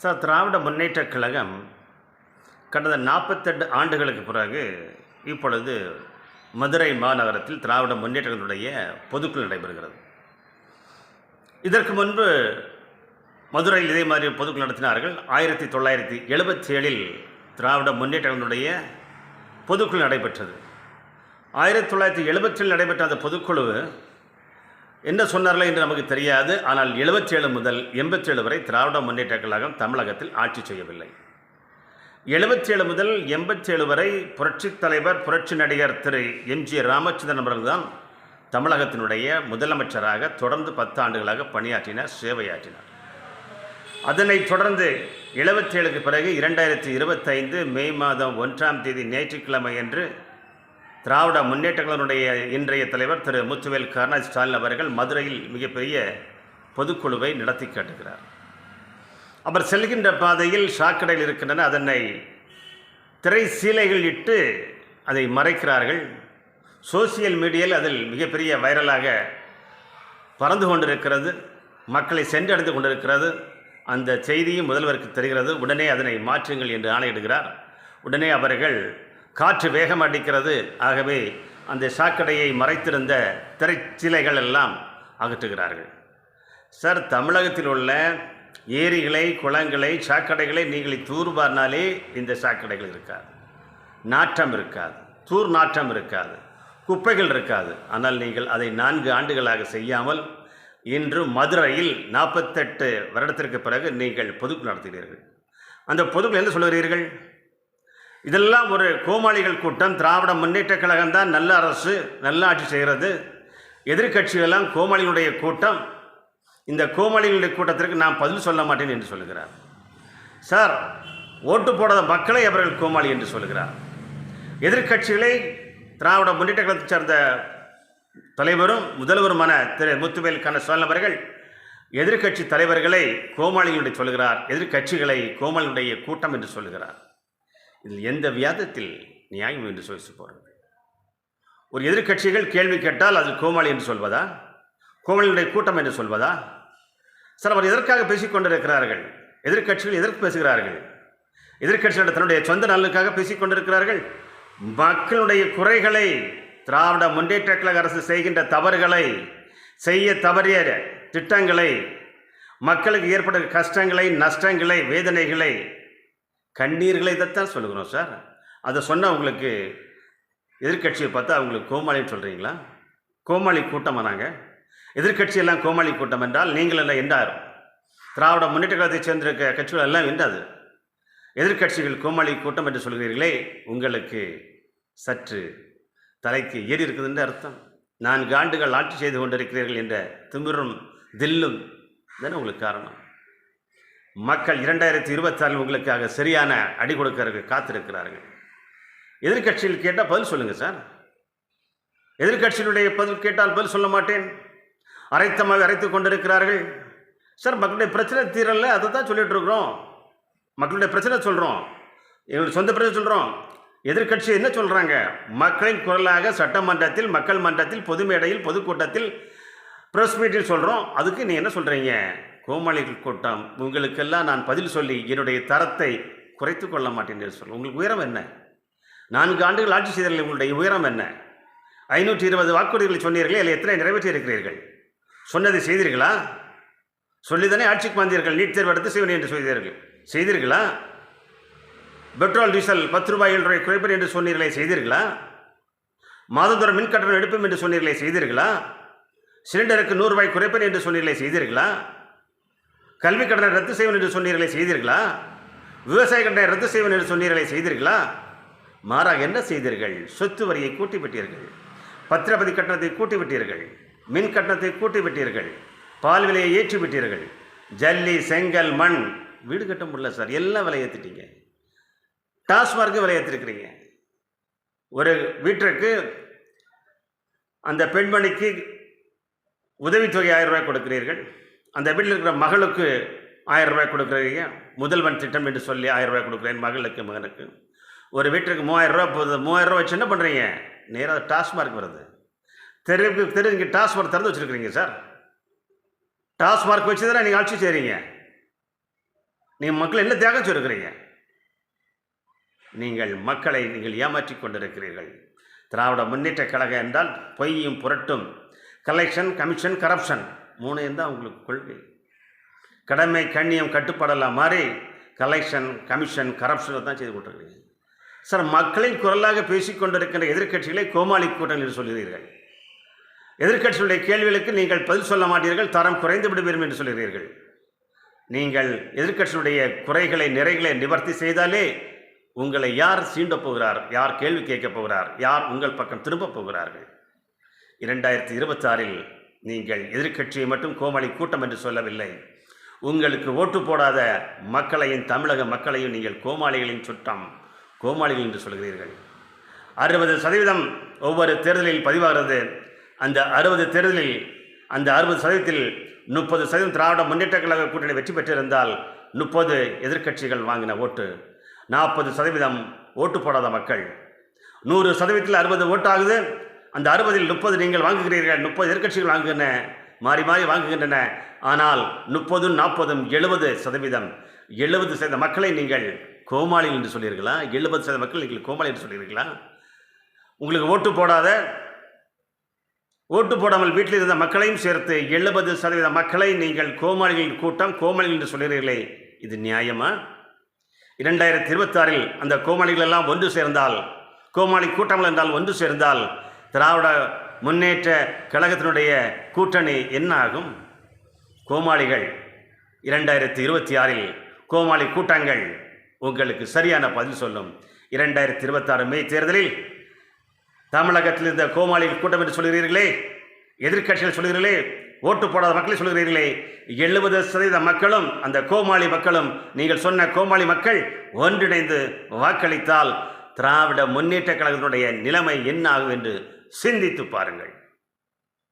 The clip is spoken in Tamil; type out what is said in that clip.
சார் திராவிட முன்னேற்றக் கழகம் கடந்த நாற்பத்தெட்டு ஆண்டுகளுக்கு பிறகு இப்பொழுது மதுரை மாநகரத்தில் திராவிட முன்னேற்றங்களுடைய பொதுக்குழு நடைபெறுகிறது. இதற்கு முன்பு மதுரையில் இதே மாதிரி பொதுக்குழு நடத்தினார்கள். ஆயிரத்தி தொள்ளாயிரத்தி எழுபத்தி ஏழில் திராவிட முன்னேற்றங்களுடைய பொதுக்குழு நடைபெற்றது. ஆயிரத்தி தொள்ளாயிரத்தி எழுபத்தில் நடைபெற்ற அந்த பொதுக்குழு என்ன சொன்னார்கள் என்று நமக்கு தெரியாது. ஆனால் 77 முதல் 87 வரை திராவிட முன்னேற்ற கழகம் தமிழகத்தில் ஆட்சி செய்யவில்லை. 77 முதல் 87 வரை புரட்சித் தலைவர் புரட்சி நடிகர் திரு எம். ஜி. ராமச்சந்திரன் அவர்கள்தான் தமிழகத்தினுடைய முதலமைச்சராக தொடர்ந்து பத்து ஆண்டுகளாக பணியாற்றினார் சேவையாற்றினார். அதனைத் தொடர்ந்து 77க்கு பிறகு இரண்டாயிரத்தி இருபத்தைந்து மே மாதம் ஒன்றாம் தேதி ஞாயிற்றுக்கிழமை அன்று திராவிட முன்னேற்றங்களினுடைய இன்றைய தலைவர் திரு முத்துவேல் கருணாநிதி ஸ்டாலின் அவர்கள் மதுரையில் மிகப்பெரிய பொதுக்குழுவை நடத்தி காட்டுகிறார் அவர் செல்கின்ற பாதையில் சாக்கடையில் இருக்கின்றன அதனை திரை சீலைகள் இட்டு அதை மறைக்கிறார்கள். சோசியல் மீடியாவில் அதில் மிகப்பெரிய வைரலாக பறந்து கொண்டிருக்கிறது மக்களை சென்றடைந்து கொண்டிருக்கிறது. அந்த செய்தியும் முதல்வருக்கு தெரிகிறது. உடனே அதனை மாற்றுங்கள் என்று ஆணையிடுகிறார். உடனே அவர்கள் காற்று வேகம் அடிக்கிறது. ஆகவே அந்த சாக்கடையை மறைத்திருந்த திரைச்சிலைகள் எல்லாம் அகற்றுகிறார்கள். சார் தமிழகத்தில் உள்ள ஏரிகளை குளங்களை சாக்கடைகளை நீங்கள் தூர்வாரினாலே இந்த சாக்கடைகள் இருக்காது. நாற்றம் இருக்காது. தூர் நாற்றம் இருக்காது. குப்பைகள் இருக்காது. ஆனால் நீங்கள் அதை நான்கு ஆண்டுகளாக செய்யாமல் இன்று மதுரையில் நாற்பத்தெட்டு வருடத்திற்கு பிறகு நீங்கள் பொதுக்குழு நடத்துகிறீர்கள். அந்த பொதுக்குழு என்ன சொல்கிறீர்கள் இதெல்லாம் ஒரு கோமாளிகள் கூட்டம். திராவிட முன்னேற்ற கழகம் தான் நல்ல அரசு நல்ல ஆட்சி செய்கிறது. எதிர்கட்சிகளெல்லாம் கோமாளிகளுடைய கூட்டம். இந்த கோமாளிகளுடைய கூட்டத்திற்கு நான் பதில் சொல்ல மாட்டேன் என்று சொல்லுகிறார் சார் ஓட்டு போடாத மக்களை அவர்கள் கோமாளி என்று சொல்லுகிறார் எதிர்க்கட்சிகளை திராவிட முன்னேற்ற கழகத்தைச் சேர்ந்த தலைவரும் முதல்வருமான திரு. முத்துவேல் கண்ண அவர்கள் எதிர்க்கட்சி தலைவர்களை கோமாளிகளுடைய சொல்கிறார். எதிர்க்கட்சிகளை கோமாளியுடைய கூட்டம் என்று சொல்லுகிறார் இதில் எந்த வியாதத்தில் நியாயம் என்று சொல்லி போகிறார்கள் ஒரு எதிர்க்கட்சிகள் கேள்வி கேட்டால் அது கோமாளி என்று சொல்வதா? கோமாளியுடைய கூட்டம் என்று சொல்வதா? சார் அவர் எதற்காக பேசிக் எதிர்கட்சிகள் எதிர்க்கட்சிகள் எதற்கு பேசுகிறார்கள்? எதிர்க்கட்சிகள் தன்னுடைய சொந்த நலனுக்காக பேசிக்கொண்டிருக்கிறார்கள் மக்களுடைய குறைகளை திராவிட முன்னேற்ற கழக அரசு செய்கின்ற தவறுகளை செய்ய தவறிய திட்டங்களை மக்களுக்கு ஏற்பட்ட கஷ்டங்களை நஷ்டங்களை வேதனைகளை கண்ணீர்களை இதைத்தான் சொல்லுகிறோம் சார் அதை சொன்னால் உங்களுக்கு எதிர்க்கட்சியை பார்த்தா அவங்களுக்கு கோமாளின்னு சொல்கிறீங்களா கோமாளி கூட்டமாக நாங்கள் எதிர்க்கட்சியெல்லாம் கோமாளி கூட்டம் என்றால் நீங்கள் எல்லாம் என்றார் திராவிட முன்னேற்ற கழகத்தைச் சேர்ந்திருக்க கட்சிகள் எல்லாம் வென்றாது எதிர்க்கட்சிகள் கோமாளி கூட்டம் என்று சொல்கிறீர்களே உங்களுக்கு சற்று தலைக்கு ஏறி இருக்குதுன்ற அர்த்தம். நான்கு ஆண்டுகள் ஆட்சி செய்து கொண்டிருக்கிறீர்கள் என்ற திமிரும் தில்லும் தானே உங்களுக்கு காரணம்? மக்கள் இரண்டாயிரத்தி இருபத்தாறில் உங்களுக்காக சரியான அடி கொடுக்கறதுக்கு காத்திருக்கிறாருங்க எதிர்க்கட்சியில் கேட்டால் பதில் சொல்லுங்கள் சார். எதிர்க்கட்சியினுடைய பதில் கேட்டால் பதில் சொல்ல மாட்டேன். அரைத்தமாக அரைத்து கொண்டிருக்கிறார்கள். சார் மக்களுடைய பிரச்சனை தீரல அதை தான் சொல்லிகிட்ருக்குறோம் இருக்கிறோம். மக்களுடைய பிரச்சனை சொல்கிறோம் எங்களுடைய சொந்த பிரச்சனை சொல்கிறோம் எதிர்க்கட்சி என்ன சொல்கிறாங்க மக்களின் குரலாக சட்டமன்றத்தில் மக்கள் மன்றத்தில் பொது மேடையில் பொதுக்கூட்டத்தில் ப்ரெஸ் மீட்டில் சொல்கிறோம் அதுக்கு நீ என்ன சொல்கிறீங்க கோமாளிகள் கூட்டம் உங்களுக்கெல்லாம் நான் பதில் சொல்லி என்னுடைய தரத்தை குறைத்து கொள்ள மாட்டேன் என்று சொல்ல உங்களுக்கு உயரம் என்ன? நான்கு ஆண்டுகள் ஆட்சி செய்தீர்கள் உங்களுடைய உயரம் என்ன? ஐநூற்றி இருபது வாக்குறுதிகளை சொன்னீர்களே இல்லை எத்தனை நிறைவேற்றி இருக்கிறீர்கள் சொன்னதை செய்தீர்களா? சொல்லிதானே ஆட்சிக்கு வந்தீர்கள் நீட் தேர்வு எடுத்து செய்வேன் என்று சொல்கிறீர்கள் செய்தீர்களா? பெட்ரோல் டீசல் பத்து ரூபாய் ஏழு ரூபாய் குறைப்பேன் என்று சொன்னீர்களே செய்தீர்களா? மாதந்தோறும் மின் கட்டணம் எடுப்போம் என்று சொன்னீர்களே செய்தீர்களா? சிலிண்டருக்கு நூறுரூபாய் குறைப்பேன் என்று சொன்னீர்களே செய்தீர்களா? கல்வி கடனை ரத்து செய்வேன் என்று சொன்னீர்களே செய்தீர்களா? விவசாய கடனை ரத்து செய்வேன் என்று சொன்னீர்களே செய்தீர்களா? மாறாக என்ன செய்தீர்கள்? சொத்து வரியை கூட்டி விட்டீர்கள் கட்டணத்தை கூட்டி விட்டீர்கள் மின் கட்டணத்தை கூட்டி விட்டீர்கள் பால் விலையை ஏற்றி விட்டீர்கள் ஜல்லி செங்கல் மண். வீடு கட்ட முடியல சார். எல்லாம் விலை ஏற்றிட்டீங்க டாஸ்மார்க்கு விலை ஏற்றிருக்கிறீங்க ஒரு வீட்டிற்கு அந்த பெண்மணிக்கு உதவித்தொகை ஆயிரம் ரூபாய் கொடுக்கிறீர்கள். அந்த வீட்டில் இருக்கிற மகளுக்கு ஆயிரம் ரூபாய் கொடுக்குறீங்க. முதல்வன் திட்டம் என்று சொல்லி ஆயிரம் ரூபாய் கொடுக்குறேன் மகளுக்கு மகனுக்கு. ஒரு வீட்டுக்கு மூவாயிரம் ரூபா போகுது மூவாயிரம் ரூபாய் வச்சு என்ன பண்ணுறீங்க நேராக டாஸ்மார்க் வருது. தெருவுக்கு தெரு இங்கே டாஸ்மார்க் திறந்து வச்சுருக்கிறீங்க சார். டாஸ்மார்க் வச்சு தானே நீங்கள் ஆட்சி செய்கிறீங்க நீங்கள் மக்கள் என்ன தியாகம் சொல்லிருக்கிறீங்க நீங்கள் மக்களை நீங்கள் ஏமாற்றி கொண்டிருக்கிறீர்கள். திராவிட முன்னேற்ற கழகம் என்றால் பொய்யும் புரட்டும். கலெக்ஷன் கமிஷன் கரப்ஷன் மூணையும் தான் உங்களுக்கு கொள்கை. கடமை கண்ணியம் கட்டுப்படலாம் மாதிரி கலெக்ஷன் கமிஷன் கரப்ஷனை தான் செய்து கொண்டிருக்கிறீங்க. சார் மக்களின் குரலாக பேசிக் எதிர்கட்சிகளை எதிர்க்கட்சிகளை கோமாளி கூட்டம் என்று சொல்கிறீர்கள் எதிர்க்கட்சிகளுடைய கேள்விகளுக்கு நீங்கள் பதில் சொல்ல மாட்டீர்கள் தரம் குறைந்து விடுவீர்கள் என்று சொல்கிறீர்கள் நீங்கள் எதிர்க்கட்சியுடைய குறைகளை நிறைகளை நிவர்த்தி செய்தாலே உங்களை யார் சீண்டப் போகிறார் யார் கேள்வி கேட்கப் போகிறார் யார் உங்கள் பக்கம் திரும்பப் போகிறார்கள்? இரண்டாயிரத்தி இருபத்தாறில் நீங்கள் எதிர்க்கட்சியை மட்டும் கோமாளி கூட்டம் என்று சொல்லவில்லை. உங்களுக்கு ஓட்டு போடாத மக்களையும் தமிழக மக்களையும் நீங்கள் கோமாளிகளின் சுட்டம் கோமாளிகள் என்று சொல்கிறீர்கள். அறுபது சதவீதம் ஒவ்வொரு தேர்தலில் பதிவாகிறது. அந்த அறுபது தேர்தலில் அந்த அறுபது சதவீதத்தில் முப்பது சதவீதம் திராவிட முன்னேற்ற கழக கூட்டணி வெற்றி பெற்றிருந்தால் முப்பது எதிர்க்கட்சிகள் வாங்கின ஓட்டு. நாற்பது சதவீதம் ஓட்டு போடாத மக்கள். நூறு சதவீதத்தில் அறுபது ஓட்டாகுது. அந்த அறுபதில் முப்பது நீங்கள் வாங்குகிறீர்கள் முப்பது எதிர்கட்சிகள் வாங்குகின்றன மாறி மாறி வாங்குகின்றன. ஆனால் முப்பதும் நாற்பதும் எழுபது சதவீதம். எழுபது சதவீத மக்களை நீங்கள் கோமாளி என்று சொல்லியிருக்கலாம் எழுபது சதவீத மக்கள் நீங்கள் கோமாளி என்று சொல்லியிருங்களா உங்களுக்கு ஓட்டு போடாத ஓட்டு போடாமல் வீட்டில் இருந்த மக்களையும் சேர்த்து எழுபது சதவீத மக்களை நீங்கள் கோமாளிகளின் கூட்டம் கோமாளிகள் என்று சொல்கிறீர்களே இது நியாயமா? இரண்டாயிரத்தி இருபத்தாறில் அந்த கோமாளிகள் எல்லாம் ஒன்று சேர்ந்தால் கோமாளி கூட்டங்கள் என்றால் ஒன்று சேர்ந்தால் திராவிட முன்னேற்ற கழகத்தினுடைய கூட்டணி என்ன ஆகும் கோமாளிகள் இரண்டாயிரத்தி இருபத்தி ஆறில் கோமாளி கூட்டங்கள். உங்களுக்கு சரியான பதில் சொல்லும். இரண்டாயிரத்தி இருபத்தாறு மே தேர்தலில் தமிழகத்தில் இருந்த கோமாளிகள் கூட்டம் என்று சொல்கிறீர்களே எதிர்க்கட்சிகள் சொல்கிறீர்களே ஓட்டு போடாத மக்களை சொல்கிறீர்களே எழுபது சதவீத மக்களும் அந்த கோமாளி மக்களும் நீங்கள் சொன்ன கோமாளி மக்கள் ஒன்றிணைந்து வாக்களித்தால் திராவிட முன்னேற்ற கழகத்தினுடைய நிலைமை என்ன ஆகும் என்று சிந்தித்து பாருங்கள்.